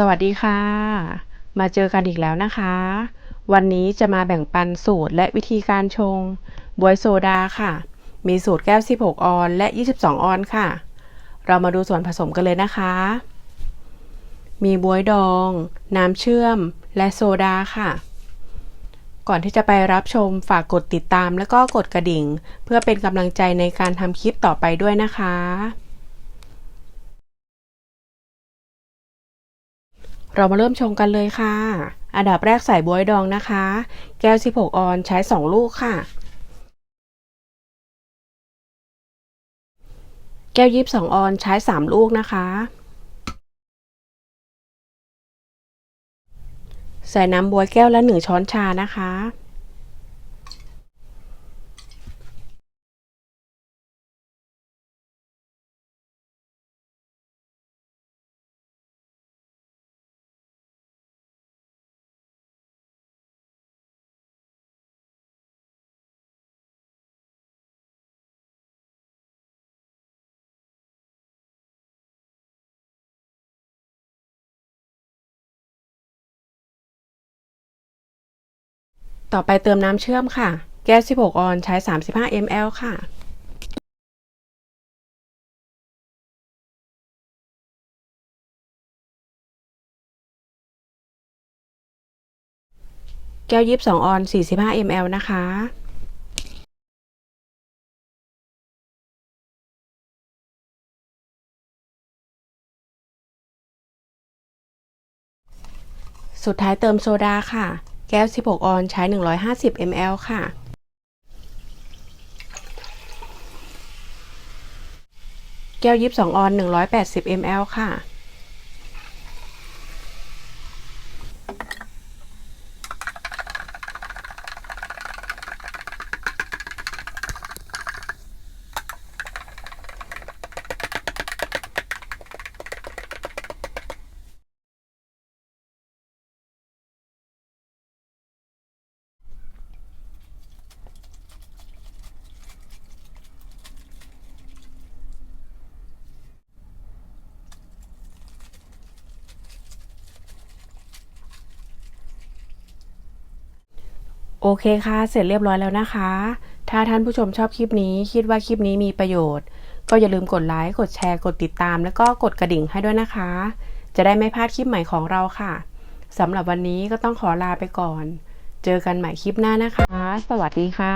สวัสดีค่ะ มาเจอกันอีกแล้วนะคะ วันนี้จะมาแบ่งปันสูตรและวิธีการชงบวยโซดาค่ะ มีสูตรแก้ว 16 ออนและ 22 ออนค่ะ เรามาดูส่วนผสมกันเลยนะคะ มีบวยดอง น้ำเชื่อม และโซดาค่ะ ก่อนที่จะไปรับชมฝากกดติดตามและก็กดกระดิ่ง เพื่อเป็นกำลังใจในการทำคลิปต่อไปด้วยนะคะ เรามาเริ่มชงกันเลยค่ะ อันดับแรกใส่บวยดองนะคะ แก้ว 16 ออนใช้ 2 ลูกค่ะ แก้ว 22 ออนใช้ 3 ลูกนะคะ ใส่น้ำบวยแก้วละ 1 ช้อนชานะคะ ต่อไปเติมน้ำเชื่อมค่ะ แก้ว 16 ออนใช้ 35 ml ค่ะแก้ว22ออน 45 ml นะคะ สุดท้ายเติมโซดาค่ะ แก้ว 16 ออนใช้ 150 ml ค่ะ แก้ว 22 ออน 180 ml ค่ะ โอเคค่ะ เสร็จเรียบร้อยแล้วนะคะ ถ้าท่านผู้ชมชอบคลิปนี้ คิดว่าคลิปนี้มีประโยชน์ ก็อย่าลืมกดไลค์ กดแชร์ กดติดตาม แล้วก็กดกระดิ่งให้ด้วยนะคะ จะได้ไม่พลาดคลิปใหม่ของเราค่ะสำหรับวันนี้ก็ต้องขอลาไปก่อน เจอกันใหม่คลิปหน้านะคะ สวัสดีค่ะ